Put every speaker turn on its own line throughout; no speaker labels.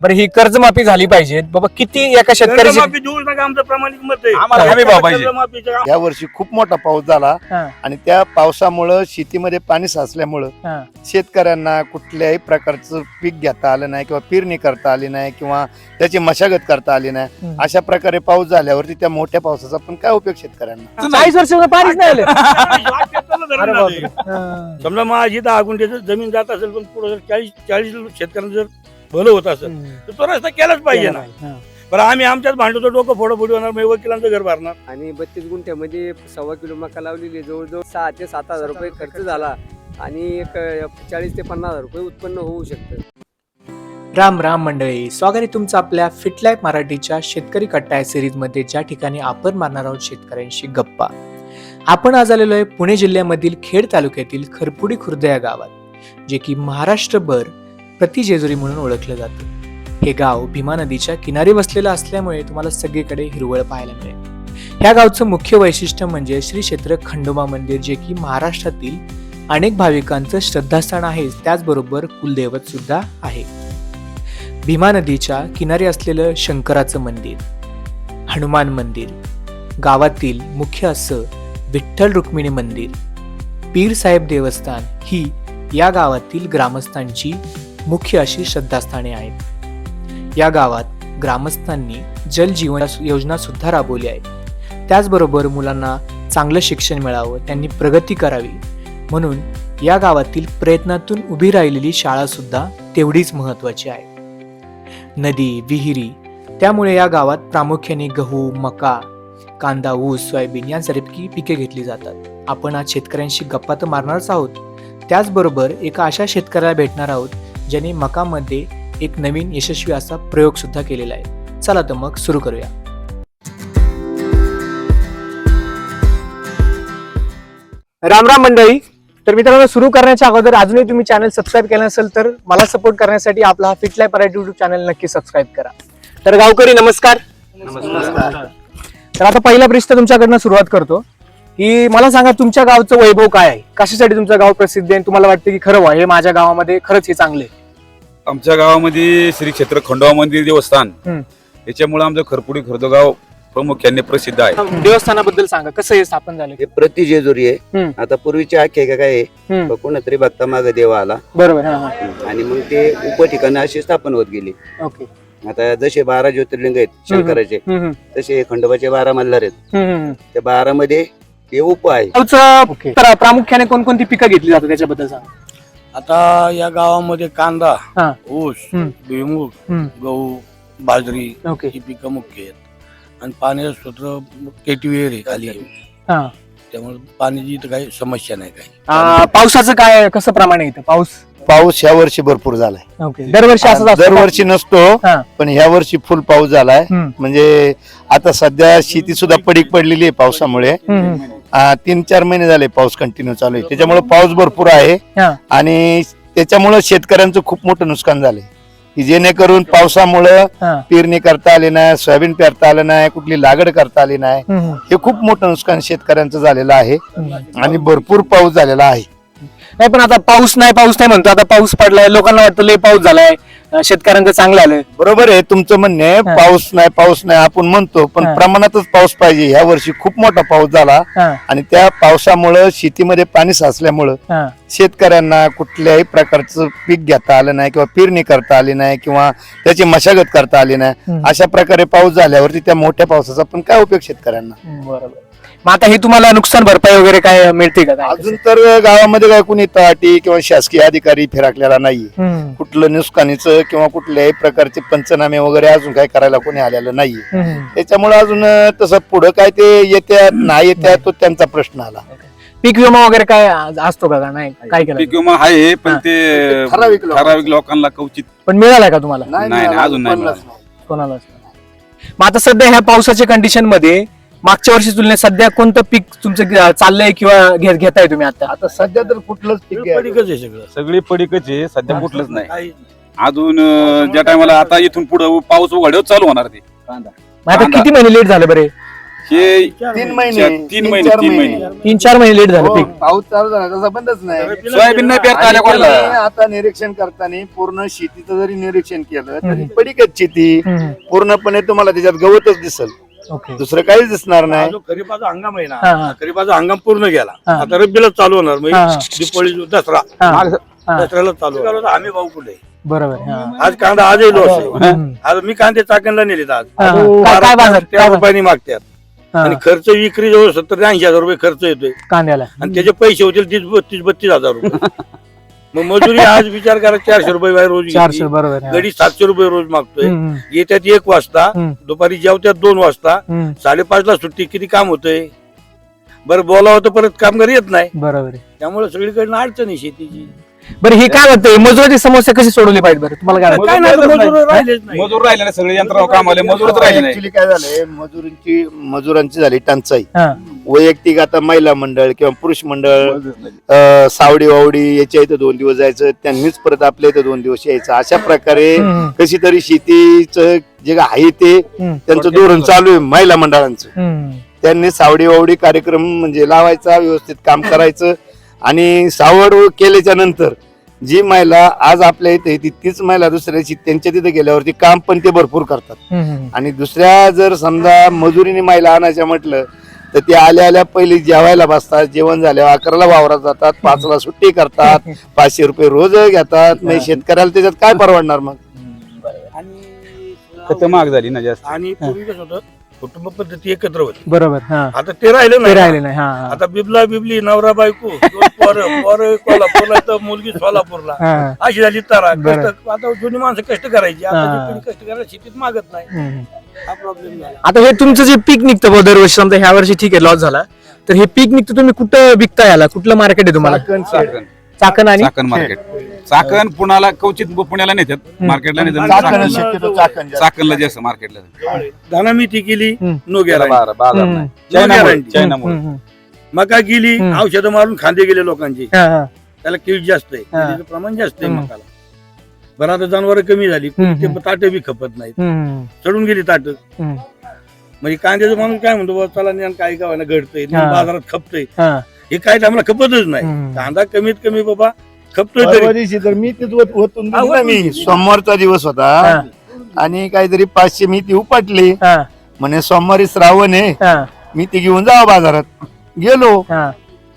बरं ही कर्जमाफी झाली पाहिजे बाबा किती एका शेतकऱ्याची
कर्जमाफी देऊच नका आमचं प्रामाणिक मत आहे
आम्हाला हमी भाव पाहिजे.
कर्जमाफीचं काम-
या वर्षी खूप मोठा पाऊस झाला
हा.
आणि त्या पावसामुळं शेतीमध्ये पाणी साचल्यामुळं
हा.
शेतकऱ्यांना कुठल्याही प्रकारचं पीक घेता आलं नाही किंवा पेरणी करता आली नाही किंवा त्याची मशागत करता आली नाही
हम्म.
अशा प्रकारे पाऊस झाल्यावरती त्या मोठ्या पावसाचा पण काय उपयोग शेतकऱ्यांना
चाळीस वर्ष पाणीच नाही आलं
धरण झालंय.
हा.
समजा माझी दहा गुंठ्याचं जमीन जात असेल पण पुढे जर चाळीस चाळीस शेतकऱ्यांचं जर भलं होत असेल तर तो रस्ता केलाच पाहिजे ना.
हा.
बरं आम्ही आमच्याच भांडवतो डोकं फोडोफोडी होणार मी वकिलांचं घर भरणार.
आणि बत्तीस गुंठ्यामध्ये सव्वा किलो मका लावलेली जवळजवळ सहा ते सात हजार रुपये खर्च झाला आणि एक चाळीस ते पन्नास हजार रुपये उत्पन्न होऊ शकतं.
राम राम मंडळी स्वागत आहे तुमचं आपल्या फिट लाईफ मराठीच्या शेतकरी कट्टा या सिरीजमध्ये. ज्या ठिकाणी आपण मारणार आहोत शेतकऱ्यांशी गप्पा. आपण आज आलेलो आहे पुणे जिल्ह्यामधील खेड तालुक्यातील खरपुडी खुर्द या गावात जे की महाराष्ट्रभर प्रति जेजुरी म्हणून ओळखलं जातं. हे गाव भीमा नदीच्या किनारी वसलेलं असल्यामुळे तुम्हाला सगळीकडे हिरवळ पाहायला मिळेल. ह्या गावचं मुख्य वैशिष्ट्य म्हणजे श्री क्षेत्र खंडोबा मंदिर जे की महाराष्ट्रातील अनेक भाविकांचं श्रद्धास्थान आहे. त्याचबरोबर कुलदैवत सुद्धा आहे. भीमा नदीच्या किनारी असलेलं शंकराचं मंदिर हनुमान मंदिर गावातील मुख्य असं विठ्ठल रुक्मिणी मंदिर पीर साहेब देवस्थान ही या गावातील ग्रामस्थांची मुख्य अशी श्रद्धास्थाने आहेत. या गावात ग्रामस्थांनी जल जीवन योजना सुद्धा राबवली आहे. त्याचबरोबर मुलांना चांगलं शिक्षण मिळावं त्यांनी प्रगती करावी. म्हणून या गावातील प्रयत्नातून उभी राहिलेली शाळा सुद्धा तेवढीच महत्वाची आहे. नदी विहिरी त्यामुळे या गावात प्रामुख्याने गहू मका कांदा ऊस सोयाबीन यांसारखी पिके घेतली जातात. आपण आज शेतकऱ्यांशी गप्पा तर मारणारच आहोत. त्याचबरोबर एका अशा शेतकऱ्याला भेटणार आहोत ज्याने मकामध्ये एक नवीन यशस्वी असा प्रयोग सुद्धा केलेला आहे. चला तर मग सुरू करूया. राम राम मंडळी. तर मित्रांनो सुरू करण्याच्या अगोदर अजूनही तुम्ही चॅनल सबस्क्राईब केलं नसेल तर मला सपोर्ट करण्यासाठी आपला हा fit life Marathi YouTube channel नक्की सबस्क्राईब करा. तर गावकरी नमस्कार. तर आता पहिला प्रश्न तुमच्याकडनं सुरुवात करतो. की मला सांगा तुमच्या गावचं वैभव काय आहे? कशासाठी तुमचं गाव प्रसिद्ध आहे? आणि तुम्हाला वाटतं की खरं वा हे माझ्या गावामध्ये खरंच हे चांगले
आमच्या गावामध्ये श्री क्षेत्र खंडोबा मंदिर देवस्थान. याच्यामुळे आमचं खरपुडी खुर्दगाव प्रामुख्याने प्रसिद्ध आहे.
देवस्थानाबद्दल सांगा कसं हे स्थापन झालं?
हे प्रति जेजुरी आहे.
हम्म.
आता पूर्वीची आख्यायिका काय आहे?
हम्म.
कोणतरी भक्ता मागे देवा आला.
बरोबर हा हा.
आणि मग ते उपठिकाणं अशी स्थापन होत गेली.
ओके.
आता जसे बारा ज्योतिर्लिंग आहेत शंकराचे
हम्म, हम्म,
तसे हे खंडोबाचे बारा मल्हार आहेत.
हम्म, हम्म.
त्या बारा मध्ये हे उप आहे.
गावचं प्रामुख्याने कोणकोणती पिकं घेतली जातात त्याच्याबद्दल सांगा.
आता या गावामध्ये कांदा
हा.
ऊस
हम्म.
भुईमूग
हम्म.
गहू बाजरी
ओके
ही पिकं मुख्य आहेत आणि पाण्याचं सूत्र केटीवेर आहे खाली
हा
त्यामुळे पाण्याची इथं काही समस्या नाही काही
आ, पावसाचं काय कसं प्रमाण आहे इथं पाऊस
पाऊस ह्या वर्षी भरपूर झालाय
ओके दरवर्षी असंच असतं का?
दरवर्षी नसतो
हा.
पण ह्या वर्षी फुल पाऊस झालाय
हम्म.
म्हणजे आता सध्या शेती सुद्धा पडीक पडलेली आहे पावसामुळे
हम्म, हम्म.
आ, तीन चार महिने झाले पाऊस कंटिन्यू चालू आहे त्याच्यामुळे पाऊस भरपूर आहे
हा.
आणि त्याच्यामुळे शेतकऱ्यांचं खूप मोठं नुकसान झालंय की जेणेकरून पावसामुळं
हा.
पेरणी करता आली नाही सोयाबीन पेरता आलं नाही कुठली लागड करता आली नाही
हम्म.
हे खूप मोठं नुकसान शेतकऱ्यांचं झालेलं आहे
हम्म.
आणि भरपूर पाऊस झालेला आहे
नाही पण आता पाऊस नाही पाऊस नाही म्हणतो. आता पाऊस पडलाय लोकांना वाटतं लय पाऊस झालाय. अं, शेतकऱ्यांचं चांगलं आलं
बरोबर आहे तुमचं म्हणणे. पाऊस नाही पाऊस नाही आपण म्हणतो पण
हा.
प्रमाणातच पाऊस पाहिजे. ह्या वर्षी खूप मोठा पाऊस झाला.
हा,
आणि त्या पावसामुळं शेतीमध्ये पाणी साचल्यामुळं
हा.
शेतकऱ्यांना कुठल्याही प्रकारचं पीक घेता आलं नाही किंवा पेरणी करता आली नाही किंवा त्याची मशागत करता आली नाही.
हम्म.
अशा प्रकारे पाऊस झाल्यावरती त्या मोठ्या पावसाचा पण काय उपयोग शेतकऱ्यांना?
बरोबर. मग आता हे तुम्हाला नुकसान भरपाई वगैरे काय मिळते का? काय?
अजून तर गावामध्ये काय कुणी तहाटी किंवा शासकीय अधिकारी फिराकलेला नाहीये.
हम्म,
कुठलं नुकसानीचं किंवा कुठल्याही प्रकारचे पंचनामे वगैरे अजून काही करायला कोणी आलेलं नाहीये.
हम्म.
त्याच्यामुळे अजून तसं पुढं काय ते येत्या नाही येत्या तो त्यांचा प्रश्न आला.
पीक विमा वगैरे काय आज- असतो का का नाही? काय केलं?
पीक विमा आहे पण. ते
ठराविक लोकांना.
ठराविक लोकांना कवचित.
पण मिळालाय का तुम्हाला?
नाही, नाही, अजून नाही
कोणाला मग आता सध्या ह्या पावसाच्या कंडिशनमध्ये मागच्या वर्षी तुलनेत सध्या कोणतं पीक तुमचं चाललंय किंवा घे- घेताय तुम्ही आता?
आता सध्या तर कुठलंच पीक
पडीकच आहे सगळं.
सगळी पडीकच आहे सध्या कुठलंच नाही.
काही-
अजून अं, ज्या टायमाला आता इथून पुढे पाऊस उघड्यावर चालू होणार ते.
मग आता. किती महिने लेट झाले बरे
हे?
तीन महिने.
तीन महिने
चार
तीन महिने.
तीन चार महिने लेट झालं
हो,
पीक.
पाऊस चालू झाला तसा बंदच नाही.
सोयाबीन नाही पेरता आल्या
आणि
कोणाला?
त्यांनी आता निरीक्षण करताना पूर्ण शेतीचं जरी निरीक्षण केलं तरी
हम्म.
पडीकच शेती.
हम्म.
पूर्णपणे तुम्हाला त्याच्यात गवतच दिसल.
ओके
दुसरं काहीच दिसणार नाही
जो खरीपाचा हंगाम आहे
हा, हा.
ना खरीपाचा हंगाम पूर्ण गेला
हा.
आता रब्बीला चालू होणार
हा, हा.
म्हणजे दिपावळी दसरा
हा, हा.
दसऱ्याला चालू होणार. आम्ही भाऊ कुठे
बरोबर हा.
आज कांदा आजही लॉस आहे
हम्म.
आज मी कांदे चाकणला नेलेत आज
हा, हा. काय काय बाजार
त्या
काय बाजार?
रुपयाने मागतात
हा,
आणि खर्च विक्री जवळ सत्तर ते ऐंशी हजार रुपये खर्च येतोय
कांद्याला
आणि त्याचे पैसे होतील तीस बत्तीस बत्तीस हजार रुपये मग मजुरी आज विचार करा चारशे रुपये बाहेर रोज
चारशे
घेतली.
बरोबर.
गडी सातशे रुपये रोज मागतोय
हम्म,
येत्यात एक वाजता
हम्म.
दुपारी जेवत्यात दोन वाजता
हम्म.
साडेपाच ला सुट्टी किती काम होतंय बरं बोलावं तर परत कामगार येत नाही
बरोबर आहे.
त्यामुळे सगळीकडनं अडचण आहे शेतीची
बरं हे काय वाटतंय मजुराची समस्या कशी सोडवली पाहिजे बरं तुम्हाला काय वाटतं?
काय नाही
मजूर
मजूर
नाही.
राहिलेच नाही
मजूर राहिले ना सगळे यंत्र कामाले मजूरच राहिले नाही
काय झालंय मजुरींची मजुरांची झाली टंचाई
हा.
वैयक्तिक आता महिला मंडळ किंवा पुरुष मंडळ अं, सावडी वावडी याच्या इथं दोन दिवस जायचं त्यांनीच परत आपल्या इथं दोन दिवस यायचं. अशा प्रकारे
हम्म,
कशी तरी शेतीचं जे आहे ते
हम्म,
त्यांचं धोरण चालू आहे महिला मंडळांचं.
हम्म.
त्यांनी सावडी वावडी कार्यक्रम म्हणजे लावायचा व्यवस्थित काम करायचं आणि सावड केल्याच्यानंतर जी महिला आज आपल्या इथे येते तीच महिला दुसऱ्याची त्यांच्या तिथे गेल्यावरती काम पण ते भरपूर करतात.
हम्म.
आणि दुसऱ्या जर समजा मजुरीने महिला आणायच्या म्हटलं तर ते आल्या आल्या पहिले जेवायला बसतात जेवण झाल्यावर अकराला वावरात जातात पाचला सुट्टी करतात पाचशे रुपये रोज घेतात. नाही शेतकऱ्याला त्याच्यात काय परवडणार मग?
खत महाग झाली ना जास्त.
आणि पूर्वी कसं होतं कुटुंब पद्धती एकत्र होती.
बरोबर हा.
आता ते राहिलं
ते राहिले नाही हा हा.
आता बिबला बिबली नवरा बायको दोन पोरं पोरं कोल्हापूरला तर मुलगी सोलापूरला.
हा.
अशी झाली तारा.
बरं.
कष्ट आता जुनी माणसं कष्ट करायची.
हा.
आता पिढी कष्ट करायला शेतीत मागत नाही.
हम्म.
हा प्रॉब्लेम झाला.
आता हे तुमचं जे पीक निघतं बुवा दरवर्षी समजा ह्या वर्षी ठीक आहे लॉस झाला. तर हे पीक निघतं तुम्ही कुठं विकता याला? कुठलं मार्केट आहे तुम्हाला?
चाकण
चाकण
चाकण आणि?
चाकण मार्केट चाकण पुण्याला कवचित पुण्याला नेतात मार्केटला नेतात. चाकणला जास्त मार्केटला
धाना मेथी केली. नो
हम्म.
मका गेली. औषधं मारून खांदे गेले लोकांचे
हा, हा.
त्याला कीड जास्त आहे प्रमाण जास्त आहे. मकाला बरं आता जनावर कमी झाली. ते ताट बी खपत नाहीत चढून गेली ताट. म्हणजे कांद्याचं माणूस काय म्हणतो बुवा, चला ज्ञान काय गावाला घडतंय. बाजारात खपतंय
हा.
हे काय आम्हाला खपतच नाही. कांदा कमीत कमी बाबा खपतोय
परवा
तरी
दिवशी तर मी ओतून दिली ना मी. सोमवारचा दिवस होता.
हा.
आणि काहीतरी पाचशे मी ती उपटली.
हा,
म्हणे सोमवारी श्रावण आहे.
हा,
मी ती घेऊन जावं बाजारात. गेलो.
हा,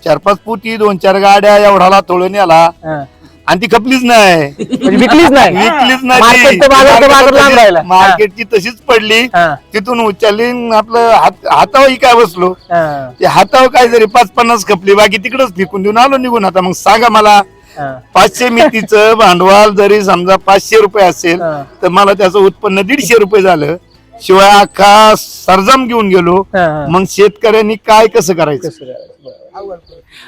चार पाच पुती दोन चार गाड्या एवढाला तोळून
हा.
आणि ती खपलीच नाही.
म्हणजे विकलीच नाही.
विकलीच
मार्केट ते बाजार ते बाजार लांब राहिला.
नाही मार्केटची तशीच पडली.
हा,
तिथून उचलली आपलं हात हातावर काय बसलो.
हा,
ते हातावर काय जरी पाच पन्नास खपली. बाकी तिकडच फेकून देऊन आलो निघून. आता मग सांगा मला. पाचशे मितीचं भांडवल जरी समजा पाचशे रुपये असेल. तर मला त्याचं उत्पन्न दीडशे रुपये झालं. शिवाय अख्खा सरजम घेऊन गेलो. मग शेतकऱ्यांनी काय कसं करायचं?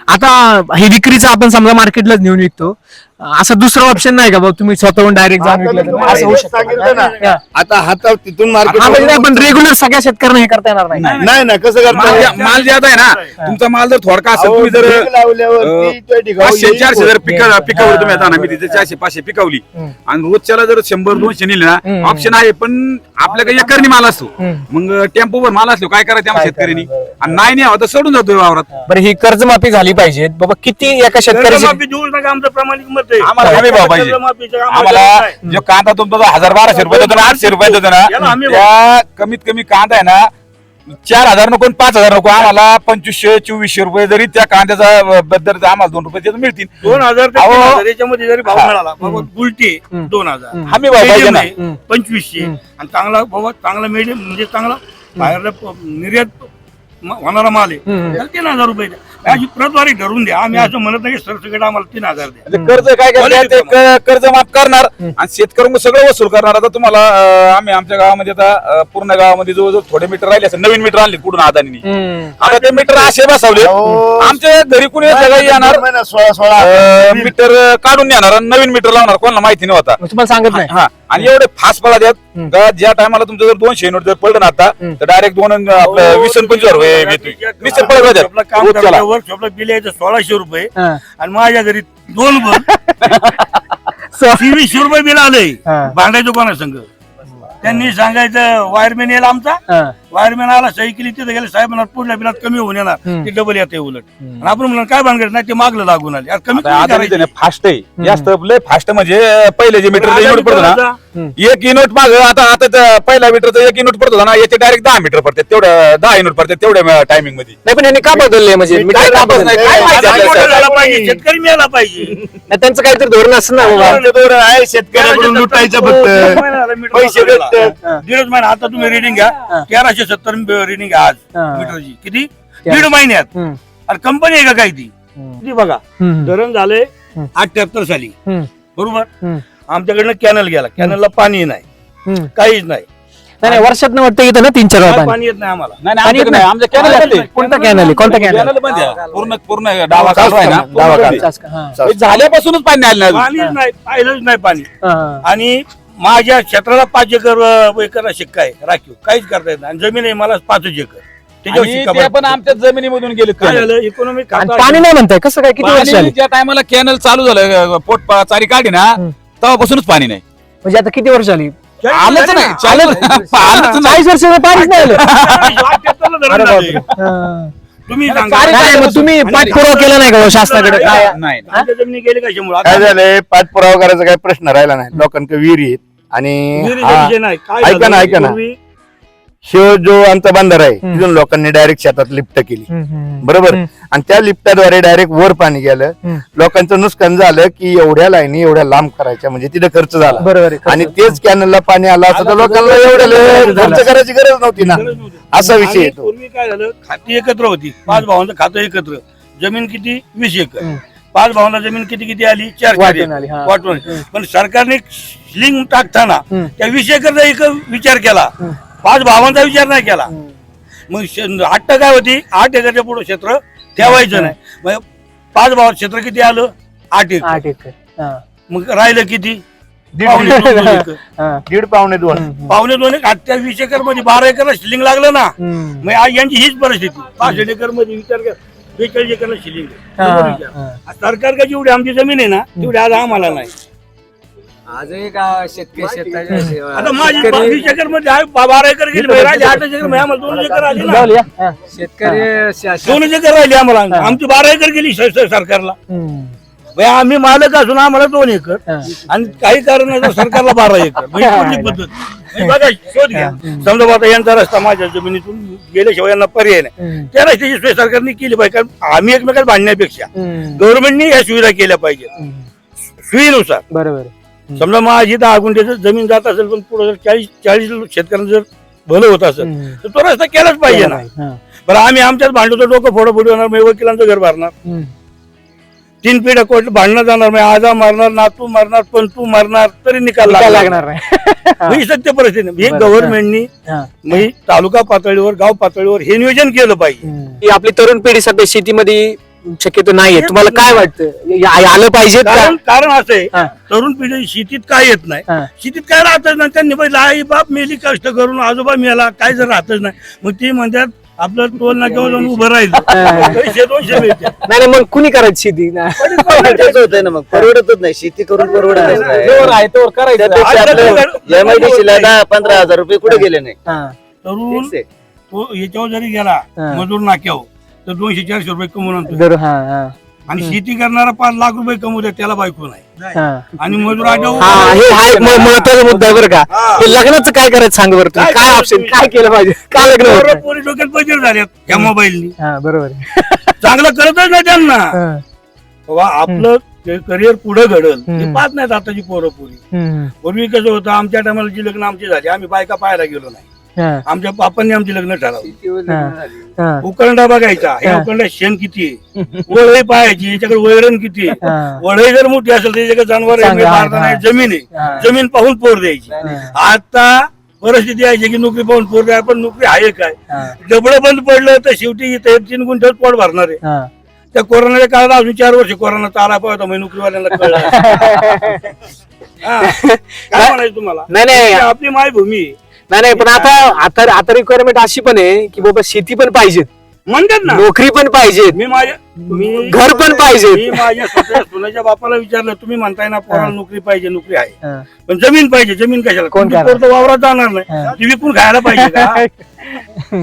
आता हे विक्रीचं आपण समजा मार्केटलाच नेऊन विकतो. असं दुसरं ऑप्शन नाही का बाबा तुम्ही स्वतःहून डायरेक्ट जाऊन विकलं तर
तुम्हाला
असं होऊ
हेच
शकतं.
सांगितलं ना.
हा.
आता हातावर तिथून
हा, म्हणजे
मार्केट
रेग्युलर सगळ्या शेतकऱ्यांना हे करता येणार नाही.
नाही ना कसं
माल
करतो
ज्या- माल ज्यादा आहे ना तुमचा माल जर थोडका असेल तुम्ही जर
लावल्यावरती त्या ठिकाणी
पाचशे
येईल
चारशे जर पिका
हा.
पिकावली तुम्ही आता ना मी तिथे चारशे पाचशे पिकवली. आणि रोजच्याला जर शंभर दोनशे नेले ना
हम्म.
ऑप्शन आहे पण आपल्याकडे एकरनी माल असतो.
हम्म.
मग टेम्पोवर माल असलो काय करायचं आम्हाला शेतकऱ्यांनी? आणि नाही नाही हवं तर सोडून जातो वावरात.
बरं ही कर्जमाफी झाली पाहिजे. बाबा किती एका शेतकऱ्याची
कर्जमाफी देऊ नका आमचं प्रामाणिक मत
आम्हाला हमी भाव पाहिजे.
कर्जमाफीचं आम्हाला.
जो कांदा तुमचा जो हजार बाराशे रुपये देतो ना आठशे रुपये देतो
याला
ना
हमी
त्या कमीत कमी कांदा आहे ना चार हजार नको आणि पाच हजार नको आम्हाला पंचवीसशे चोवीसशे रुपये जरी त्या कांद्याचा बद्दल आम्हाला दोन रुपये त्याचं मिळतील
दोन हजार ते
अहो.
तीन हजार याच्यामध्ये जरी भाव
हा.
मिळाला बाबा गुलटी. दोन हजार.
हमी भाव पाहिजे ना
medium आहे, पंचवीसशे. आणि चांगला बाबा चांगला मिडियम म्हणजे चांगला बाहेरला प- निर्यात म- होणारा माल आहे. त्याला तीन हजार रुपये द्या अशी प्रतवारी ठरवून द्या. आम्ही असं म्हणत नाही सरसकट आम्हाला तीन हजार द्या.
म्हणजे कर्ज काय करतात ते क- कर्ज माफ करणार आणि शेतकऱ्यांना सगळं वसूल करणार. आता तुम्हाला अं, आम्ही आमच्या गावामध्ये आता अं, पूर्ण गावामध्ये जवळजवळ थोडे मीटर राहिले असं नवीन मीटर आणले कुठून अदानी
हम्म.
आता ते मीटर असे बसवले.
अहो.
आमच्या घरी कुणी सगळं येणार?
महिना सोळा सोळा.
अं, मीटर काढून येणार आणि नवीन मीटर लावणार कोणाला माहिती नव्हता.
तुम्हाला सांगत नाही?
हा. आणि एवढे फास्ट द्यात
हम्म.
का ज्या टायमाला तुमचं जर दोनशे युनिट जर पडलं ना आता. तर डायरेक्ट दोन आपलं वीस पंचवीस रुपये येतोय वीस अन् पंचवीस रोजच्याला.
करतो वर्कशॉपला बिल यायचं सोळाशे रुपये
हा.
आणि माझ्या घरी दोन तेवीसशे रुपये बिल आलंय
हा.
भांडायचं कोणा संघ त्यांनी सांगायचं वायरमॅन येईल आमचा
हा.
वायरमॅन आला सही केली तिथे गेले साहेब म्हणणार पुढल्या बिलात कमी होऊन येणार. ते डबल येते उलट. आणि आपण म्हणणार काय भानगड नाही ते मागलं लागून आले कमी
आता
कमी
फास्ट आहे जास्त लय फास्ट म्हणजे पहिले जे मीटर युनिट पडतो ना
करायचं.
एक युनिट माग आता आता त्या पहिल्या मीटरचं एक युनिट पडतो ना याचे डायरेक्ट दहा मीटर पडतात तेवढं दहा युनिट पडतात तेवढ्या टायमिंगमध्ये.
नाही पण यांनी का बदलले? म्हणजे
काय
मीटर का बदलले?
काय माहिती आपल्याला?
शेतकरी मिळाला पाहिजे.
नाही, त्यांचं काहीतरी धोरण असं ना बाबा.
धोरण आहे शेतकऱ्याकडून लुटायचं फक्त. पैसे भेटतात.
दीडच महिना आता तुम्ही रिडिंग घ्या. तेराशे सत्तर रिडिंग घ्या आज
हा.
मीटरची किती? दीड महिन्यात.
हम्म.
आणि कंपनी आहे का काय ती? बघा.
हम्म.
धरण झाले
हम्म.
अठ्याहत्तर साली.
हम्म.
बरोबर?
हम्म.
आमच्याकडनं कॅनल गेला कॅनलला पाणी नाही. काहीच नाही
नाही नाही, वर्षात वाटतं येतं ना तीन चार वेळा पाणी
पाणी येत नाही आम्हाला
नाही नाही
येत
आमच्याकडे नाही
नाही.
आमच्या कॅनल
कोणता
बंद आहे.
कोणता कॅनल आहे कोणता कॅनल
कॅनल बंद आहे. पूर्ण पूर्ण डावा चालू आहे ना
डावा
पूर्ण
चालू.
बंद
चास का?
आहे. हे झाल्यापासूनच पाणी नाही आलं अजून.
पाणीच नाही पाहिलंच नाही पाणी. आणि माझ्या क्षेत्राला पाच एकर अं, एकरला शिक्का आहे राखीव काहीच करता येत नाही आणि जमीन आहे मला पाचच एकर त्याच्यावर
आणि
शिक्का
ते पण. आमच्या जमिनीमधून गेले
काय झालं इकॉनॉमिक
आणि पाणी नाही म्हणताय कसं काय किती वर्ष आली
ज्या टायमाला कॅनल चालू झालं पोट चारी काढी ना
हम्म.
तेव्हापासूनच पाणी नाही.
म्हणजे आता किती वर्ष आली
आलंच नाही चालू आलंच नाही.
चाळीस वर्ष पाणीच नाही आलं. हा.
तुम्ही
आता
सांगा.
चारी
नाही, मग तुम्ही पाठपुरावा केला नाही का हो शासनाकडे? काय
नाही.
आमच्या जमिनी गेले कशामुळे
काय
आता
झालंय? पाठपुरावा करायचा काही प्रश्न राहिला नाही. लोकांकडे विहिरी आहेत आणि हा-
काय
ऐका ना, ऐका ना. शिव जो आमचा बंदर आहे. तिथून लोकांनी डायरेक्ट शेतात लिफ्ट केली. बरोबर. आणि त्या लिफ्टाद्वारे डायरेक्ट वर पाणी गेलं. लोकांचं नुकसान झालं की एवढ्या लाईनी एवढ्या लांब करायच्या म्हणजे तिथे खर्च झाला
बरोबर
आणि तेच कॅनलला पाणी आलं असं तर लोकांना एवढं लय खर्च करायची गरज नव्हती ना. असा विषय येतो
पूर्वी काय झालं खाती एकत्र होती पाच भावांचं खातं एकत्र जमीन किती वीस एकर. पाच भावांना जमीन किती किती आली चार चार
वाटून हा.
पण सरकारने स्लिंग टाकताना. त्या वीस एकरचा एक विचार केला. पाच भावांचा विचार नाही केला. मग आठ काय होती? आठ एकरच्या पुढे क्षेत्र ठेवायचं नाही. मग पाच भावात क्षेत्र किती आलं? आठ एकर.
आठ एकर. हा.
मग राहिलं किती?
दीड
पावणे दोन एकर.
हा.
पावणे दोन.
हम्म.
पावणे दोन एक त्या वीस एकरमध्ये बारा एकरला शिलिंग लागलं ना. मग आज यांची हीच परिस्थिती. पाचशे एकरमध्ये विचार कर. बेचाळीस एकरला शिलिंग. सरकार का जेवढी आमची जमीन आहे ना तेवढी आज आम्हाला नाही.
आजही का शेतकरी शेतकरी
आता माझी
शेतकरी-
वीस एकरमध्ये आहे बा- बारा एकर गेली बाहेर राहिली आठ एकरमध्ये आम्हाला दोन एकर आली ना.
जाऊ या. हा.
शेतकरी शा- शा-
दोन एकर राहिली आम्हाला. आमची बारा एकर गेली स- स- सरकारला. बाई, आम्ही मालक असून आम्हाला दोन एकर.
हा.
आणि काही कारण सरकारला बारा एकर. म्हणजे कुठली पद्धत. म्हणजे बघा शोध घ्या. समजा आता यांचा रस्ता माझ्या जमिनीतून गेल्याशिवाय यांना पर्याय नाही. त्या रस्त्याची सोय सरकारने केली पाहिजे कारण आम्ही एकमेकात भांडण्यापेक्षा
हम्म.
गव्हर्नमेंटने या सुविधा केल्या पाहिजे. सुईनुसार
बरोबर.
समजा माझी दहा गुंठ्याचं जमीन जात असेल पण पुढे जर चाळीस चाळीस शेतकऱ्यांचं जर भलं होत असेल. तर तो रस्ता केलाच पाहिजे ना. बरं आम्ही आमच्याच भांडवतो डोकं फोडं फोडू होणार मी वकिलांचं घर भरणार. तीन पिढ्या कोर्ट भांडणं जाणार मी आजा मारणार नातू मारणार पण तू मारणार तरी निकाल लागणार
नाही
ही सत्य परिस्थिती ही. गव्हर्नमेंटनी. म्हणजे तालुका पातळीवर गाव पातळीवर हे नियोजन केलं पाहिजे
आपली तरुण पिढी सध्या शेतीमध्ये शक्यतो नाहीये. तुम्हाला काय वाटतं? या- आलं पाहिजे का?
कारण कारण असं आहे. तरुण पिढी शेतीत काय येत नाही.
हा.
शेतीत काय राहतच नाही. त्यांनी पहिले आई बाप मेली कष्ट करून आजोबा मेला काय जर राहतच नाही. मग ती म्हणतात आपलं टोल नाक्यावर जाऊन उभं राहिलं. पैसे दोनशे मिळते
नाही नाही, मग कुणी करायची शेती? ना
होतंय ना मग. परवडतच नाही. शेती करून परवडतच नाही.
जोर आहे तोवर करायचं.
त्यापेक्षा
आज
आपलं
सगळं-
एमआयडीसी ला दहा पंधरा हजार रुपये कुठे गेले नाही.
हा.
तरुण
आहे.
तो याच्यावर जरी गेला
हा.
मजूर नाक्यावर तर दोनशे चारशे रुपये कमवून आणतो
दर- हा, हा,
आणि शेती करणारा पाच लाख रुपये कमवतो त्याला बायको नाही
हा.
आणि मजूर आठव
हा हे हा एक म- महत्त्वाचा मुद्दा आहे बरं का हे लग्नाचं काय करायचं सांग बरं तुम्ही
काय
ऑप्शन? काय केलं पाहिजे काय लग्न होत नाही?
पोरी डोक्यात पैसे झाल्यात या मोबाईलनी
हा बरोबर आहे.
चांगलं करतच नाही त्यांना
हा.
बाबा आपलं करिअर पुढे घडल
हम्म.
ते पाहत नाहीत आताची पोरं पोरी
हम्म.
पूर्वी कसं होतं आमच्या टायमाला जी लग्न आमची झाली आम्ही बायका पाहायला गेलो नाही
हा,
आमच्या बापांनी आमची लग्न ठरवली.
हा,
उकरंडा बघायचा
हा.
उकरंडा शेण किती आहे वळही पाहायची याच्याकडे वैरण किती आहे
हा.
वळही जर मोठी असेल तर याच्याकडे जनावर आहे,
चांगलं आहे,
मारता नाही,
हा.
जमीन
हा.
आहे जमीन पाहून पोर द्यायची. आता परिस्थिती आहे की नोकरी पाहून पोर द्या पण नोकरी आहे काय
हा.
डबडं बंद पडलं तर शेवटी इथे तीन गुंठ्यात पोट भरणार आहे
हा.
त्या कोरोनाच्या काळात अजून चार वर्ष कोरोना चाला पाहिजे होता, मग नोकरीवाल्यांना कळलं हा. काय म्हणायचं तुम्हाला
नाही नाही
आपली मायभूमी आहे.
नाही नाही पण आता आता आता रिक्वायरमेंट अशी पण आहे की बाबा शेती पण पाहिजे
म्हणतात ना.
नोकरी पण पाहिजे
मी माझ्या मी
घर पण पाहिजे.
मी माझ्या स्वतः सोन्याच्या बापाला विचारलं तुम्ही म्हणताय ना पोराला
हा.
नोकरी पाहिजे नोकरी आहे.
हा.
पण जमीन पाहिजे जमीन कशाला?
कोण
तुमची
करणार?
पोर तर वावरात जाणार. नाही. ती विकून खायला पाहिजे का?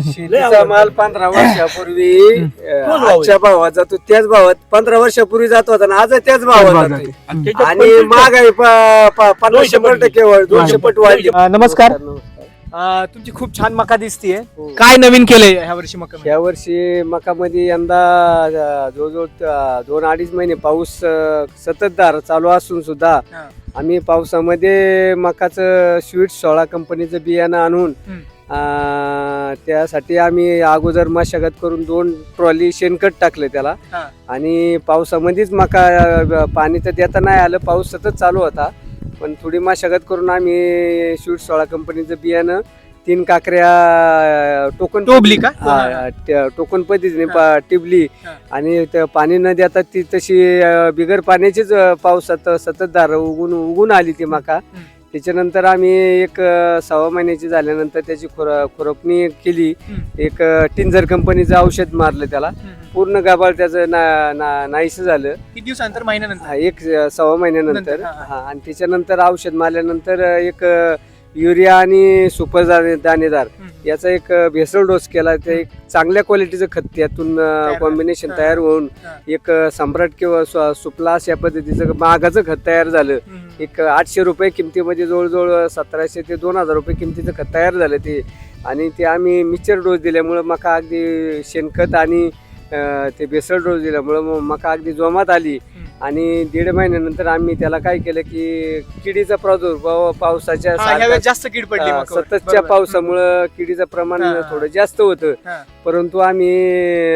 शेतीचा माल पंधरा वर्षापूर्वी अं,
भाव आहे.
आजच्या भावात जातो त्याच भावात. पंधरा वर्षापूर्वी जात होता ना आज त्याच भावात जातोय.
आणि त्याच्यात
आणि
पंचवीस
महागाई प- प- पन्नास
दोनशे
शंभर
पट
टक्के वर दोनशे पट वाढली.
अं, नमस्कार. अं, तुमची खूप छान मका दिसतीये
हो.
काय नवीन केलंय ह्या वर्षी मका
या वर्षी मकामध्ये यंदा अं, जवळजवळ अं, दोन अडीच महिने पाऊस अं, सततधार चालू असून सुद्धा
हा.
आम्ही पावसामध्ये मकाचं स्वीट सोळा कंपनीचं बियाणं आणून
हम्म.
अं, त्यासाठी आम्ही अगोदर मशागत करून दोन ट्रॉली शेणखत टाकलं त्याला
हा.
आणि पावसामध्येच मका अं, पाणी तर देता नाही आलं पाऊस सतत चालू होता पण थोडी मशागत करून आम्ही स्वीट सोळा कंपनीचं बियाणं तीन काकऱ्या टोकन
टोबली का?
हा, त्या टोकन पद्धतीने. पा- टिबली. आणि त्या पाणी न देता ती तशी अं, बिगर पाण्याचीच अं, पावसात सतत धार उगून उगून आली ती मका त्याच्यानंतर आम्ही एक अं, सव्वा महिन्याची झाल्यानंतर त्याची खुर खुरपणी केली
हम्म.
एक अं, टिंजर कंपनीचं औषध मारलं त्याला पूर्ण गाभाळ त्याचं ना ना नाहीसं झालं.
किती दिवसानंतर? महिन्यानंतर?
हा, एक अं, सव्वा महिन्यानंतर.
नंतर, हा, हा.
हा आणि त्याच्यानंतर औषध मारल्यानंतर अं, एक अं, युरिया आणि सुपर दाणे- दाणेदार याचा एक अं, भेसळ डोस केला. ते एक चांगल्या क्वालिटीचं खत त्यातून
झालं.
कॉम्बिनेशन
हा.
तयार होऊन
हा.
एक अं, सम्राट किंवा स्व- सुप्लास या पद्धतीचं महागाचं खत तयार झालं. एक आठशे रुपये किमतीमध्ये जवळजवळ सतराशे ते दोन हजार रुपये किमतीचं खत तयार झालं ते. आणि ते आम्ही मिक्सर डोस दिल्यामुळं मका अगदी शेणखत आणि ते बेसळ डोस दिल्यामुळं मग मका अगदी जोमात आली आणि दीड महिन्यानंतर आम्ही त्याला काय केलं की किडीचा प्रादुर्भाव पावसाच्या
हा,
सारखा-
जास्त कीड पडली मकावर.
सततच्या
बरोबर.
पावसामुळं किडीचं प्रमाण
हा.
थोडं जास्त होतं
हा.
परंतु आम्ही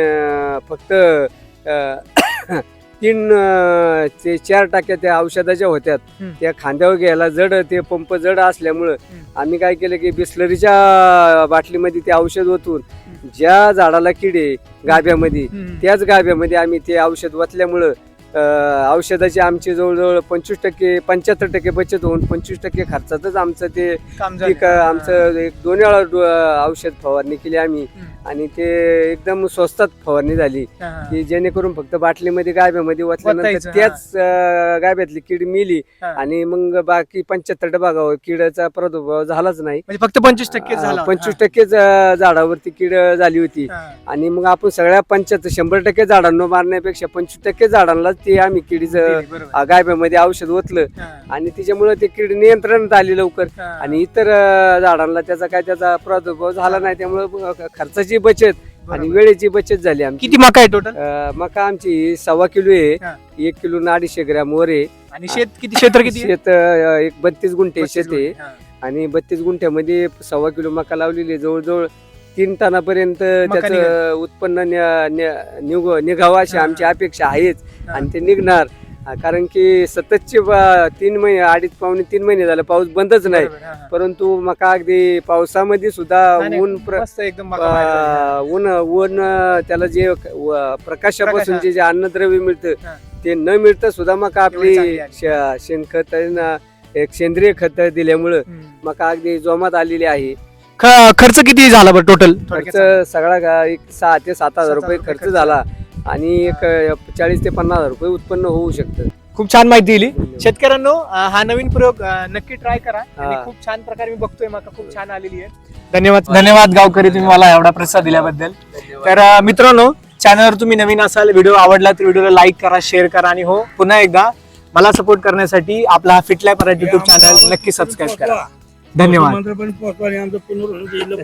अं, फक्त अं, तीन अं, ते चार टाक्या त्या औषधाच्या होत्यात
हम्म.
त्या खांद्यावर घ्यायला जड ते पंप जड असल्यामुळं
हम्म.
आम्ही काय केलं की बिस्लरीच्या बाटलीमध्ये ते औषध ओतून ज्या झाडाला किडे गाभ्यामध्ये
हम्म.
त्याच गाभ्यामध्ये आम्ही ते औषध वतल्यामुळं अं, औषधाची आमची जवळजवळ पंचवीस टक्के पंच्याहत्तर टक्के बचत होऊन पंचवीस टक्के खर्चातच आमचं ते. पीक आमचं एक दोन वेळा औषध फवारणी केली आम्ही. आणि ते एकदम स्वस्तात फवारणी झाली. की जेणेकरून फक्त बाटलीमध्ये गाभ्यामध्ये
हा.
त्याच गाभ्यातली कीड मिली. आणि मग बाकी पंच्याहत्तर भागावर किडाचा प्रादुर्भाव झालाच नाही
म्हणजे फक्त पंचवीस टक्के.
पंचवीस टक्केच अं, झाडावरती कीड झाली होती. आणि मग आपण सगळ्या पंच्याहत्तर शंभर टक्के झाडांना मारण्यापेक्षा पंचवीस टक्के झाडांना ते आम्ही किडीचं
दिली, बरोबर.
अं, गाभ्यामध्ये औषध ओतलं
हा.
आणि त्याच्यामुळे ते कीड नियंत्रणात आली लवकर
हा.
आणि इतर अं, झाडांना त्याचा काय त्याचा प्रादुर्भाव झाला नाही त्यामुळे खर्चाची बचत आणि
बरोबर.
वेळेची बचत झाली आमची
किती मका आहे टोटल
अं, मका आमची सव्वा किलो आहे. एक किलो ना अडीचशे ग्रॅम वर आहे
आणि शेत किती क्षेत्र किती आहे?
शेत अं, एक बत्तीस गुंठे शेत आहे.
हा.
आणि बत्तीस गुंठ्यामध्ये सव्वा किलो मका लावलेली आहे जवळजवळ तीन टनापर्यंत त्याचं उत्पन्न नि- नि- निघ- निघावं अशी. आमची अपेक्षा आहेच. आणि ते निघणार हा, कारण की सततचे बा- तीन महिने अडीच पावणे तीन महिने झाले पाऊस बंदच नाही
बरोबर, हा, हा.
परंतु मका अगदी पावसामध्ये सुद्धा
नाही, नाही,
ऊन प्र-
मस्त एकदम मका बाहेर झाली.
अं, ऊन ऊन अं, त्याला जे व- प्रकाशापासून
प्रकाश,
जे जे अन्नद्रव्य मिळतं
हा.
ते न मिळता सुद्धा मका
एवढी
आपली
चांगली आली.
शे- शेणखत ना एक सेंद्रिय खत दिल्यामुळं
हम्म.
मका अगदी जोमात आलेली आहे
ख- खर्च किती झाला बरं टोटल
खर्च सगळा गा- एक सहा ते सात हजार
सात
रुपये खर्च झाला. आणि एक अं, चाळीस ते पन्नास हजार रुपये उत्पन्न होऊ शकतं.
खूप छान माहिती दिली. शेतकऱ्यांनो अं, हा नवीन प्रयोग अं, नक्की ट्राय करा. आणि
हा.
खूप छान प्रकारे मी बघतोय मका खूप छान आलेली आहे. धन्यवाद धन्यवाद गावकरी तुम्ही मला एवढा प्रतिसाद दिल्याबद्दल. तर अं, मित्रांनो चॅनलवर तुम्ही नवीन असाल व्हिडिओ आवडला तर व्हिडिओला लाईक करा शेअर करा आणि हो पुन्हा एकदा मला सपोर्ट करण्यासाठी आपला हा फिटलाय परत युट्यूब चॅनल नक्की सबस्क्राईब करा. धन्यवाद.
आमचं पुनर्वसन